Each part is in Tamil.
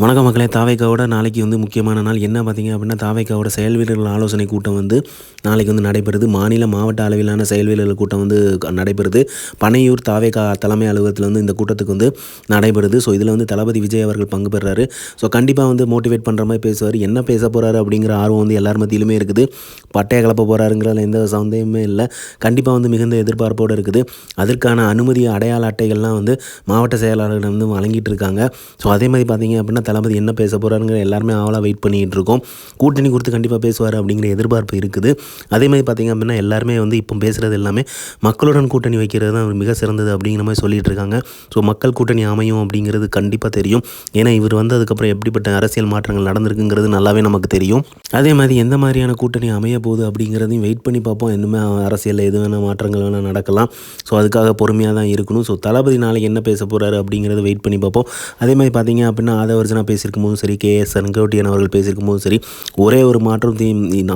வணக்க மக்களே தாவைக்காவோட நாளைக்கு வந்து முக்கியமான நாள் என்ன பார்த்தீங்க அப்படின்னா தாவைக்காவோட செயல் வீரர்கள் ஆலோசனை கூட்டம் வந்து நாளைக்கு வந்து நடைபெறுது. மாநில மாவட்ட அளவிலான செயல் வீரர்கள் கூட்டம் வந்து நடைபெறுது. பனையூர் தாவைக்கா தலைமை அலுவலகத்தில் வந்து இந்த கூட்டத்துக்கு வந்து நடைபெறுது. ஸோ இதில் வந்து தளபதி விஜய் அவர்கள் பங்கு பெறாரு. ஸோ கண்டிப்பாக வந்து மோட்டிவேட் பண்ணுற மாதிரி பேசுவார். என்ன பேச போகிறாரு அப்படிங்கிற ஆர்வம் வந்து எல்லார் மத்தியிலுமே இருக்குது. பட்டைய கலப்ப போகிறாருங்கிறதுல எந்த சந்தேகமே இல்லை. கண்டிப்பாக வந்து மிகுந்த எதிர்பார்ப்போடு இருக்குது. அதற்கான அனுமதி அடையாள அட்டைகள்லாம் வந்து மாவட்ட செயலாளர்கள் வந்து வழங்கிட்டு இருக்காங்க. ஸோ அதே மாதிரி பார்த்தீங்க அப்படின்னா தளபதி என்ன பேச போகிறாருங்கிற எல்லாருமே ஆவலாக வெயிட் பண்ணிகிட்டு இருக்கோம் கூட்டணி கொடுத்து கண்டிப்பாக பேசுவார் அப்படிங்கிற எதிர்பார்ப்பு இருக்குது. அதே மாதிரி பார்த்தீங்க அப்படின்னா எல்லாருமே வந்து இப்போ பேசுகிறது எல்லாமே மக்களுடன் கூட்டணி வைக்கிறது தான் மிக சிறந்தது அப்படிங்கிற மாதிரி சொல்லிட்டு இருக்காங்க ஸோ மக்கள் கூட்டணி அமையும் அப்படிங்கிறது கண்டிப்பாக தெரியும். ஏன்னா இவர் வந்து அதுக்கப்புறம் எப்படிப்பட்ட அரசியல் மாற்றங்கள் நடந்திருக்குங்கிறது நல்லாவே நமக்கு தெரியும். அதே மாதிரி எந்த மாதிரியான கூட்டணி அமைய போகுது அப்படிங்கிறதையும் வெயிட் பண்ணி பார்ப்போம். இன்னுமே அரசியலில் எது வேணால் மாற்றங்கள் வேணால் நடக்கலாம். ஸோ அதுக்காக பொறுமையாக தான் இருக்கணும். ஸோ தளபதி நாளைக்கு என்ன பேச போகிறாரு அப்படிங்கிறத வெயிட் பண்ணி பார்ப்போம். அதே மாதிரி பார்த்தீங்க அப்படின்னா ஆதவர் ஆதவர்ஜனா பேசியிருக்கும் போதும் சரி கே எஸ் செங்கோட்டியன் அவர்கள் பேசியிருக்கும் போதும் சரி ஒரே ஒரு மாற்றம் தீ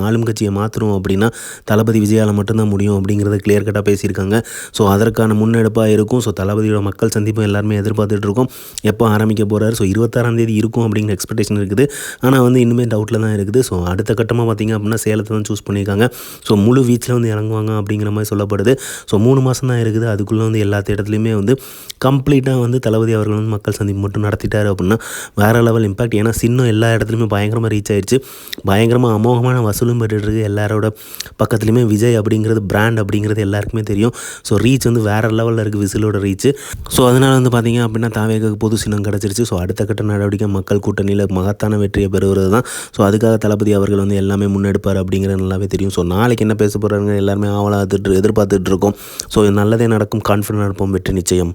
ஆளும் கட்சியை மாற்றணும் அப்படின்னா தளபதி விஜயால் மட்டும்தான் முடியும் அப்படிங்கிறத கிளியர் கட்டாக பேசியிருக்காங்க. ஸோ அதற்கான முன்னெடுப்பாக இருக்கும். ஸோ தளபதியோட மக்கள் சந்திப்பும் எல்லாருமே எதிர்பார்த்துட்டு இருக்கோம். எப்போ ஆரம்பிக்க போகிறாரு ஸோ இருபத்தாறாம் தேதி இருக்கும் அப்படிங்கிற எக்ஸ்பெக்டேஷன் இருக்குது. ஆனால் வந்து இன்னுமே டவுட்டில் தான் இருக்குது. ஸோ அடுத்த கட்டமாக பார்த்தீங்க அப்படின்னா சேலத்தை தான் சூஸ் பண்ணியிருக்காங்க. ஸோ முழு வீச்சில் வந்து இறங்குவாங்க அப்படிங்கிற மாதிரி சொல்லப்படுது. ஸோ மூணு மாதம் தான் இருக்குது. அதுக்குள்ளே வந்து எல்லா இடத்துலையுமே வந்து கம்ப்ளீட்டாக வந்து தளபதி அவர்கள் வந்து மக்கள் சந்திப்பு மட்டும் நடத்திட்டார் அப்படின்னா வேறு லெவல் இம்பாக்ட் ஏன்னா சின்னம் எல்லா இடத்துலையுமே பயங்கரமாக ரீச் ஆயிடுச்சு பயங்கரமாக அமோகமான வசூலும் பெற்றுட்டு எல்லாரோட பக்கத்துலையுமே விஜய் அப்படிங்கிறது பிராண்ட் அப்படிங்கிறது எல்லாருக்குமே தெரியும். ஸோ ரீச் வந்து வேறு லெவலில் இருக்குது விசிலோட ரீச் ஸோ அதனால் வந்து பார்த்தீங்க அப்படின்னா தாவேக்கு பொது சின்னம் கிடச்சிருச்சு. ஸோ அடுத்த கட்ட நடவடிக்கை மக்கள் கூட்டணியில் மகத்தான வெற்றியை பெறுவது தான் ஸோ அதுக்காக தளபதி அவர்கள் வந்து எல்லாமே முன்னெடுப்பார் அப்படிங்கிறது நல்லாவே தெரியும். ஸோ நாளைக்கு என்ன பேச போகிறாங்க எல்லாருமே ஆவலாக எதிர்பார்த்துட்டு இருக்கோம். ஸோ நல்லதே நடக்கும். கான்ஃபிடன்ட் இருப்போம். வெற்றி நிச்சயம்.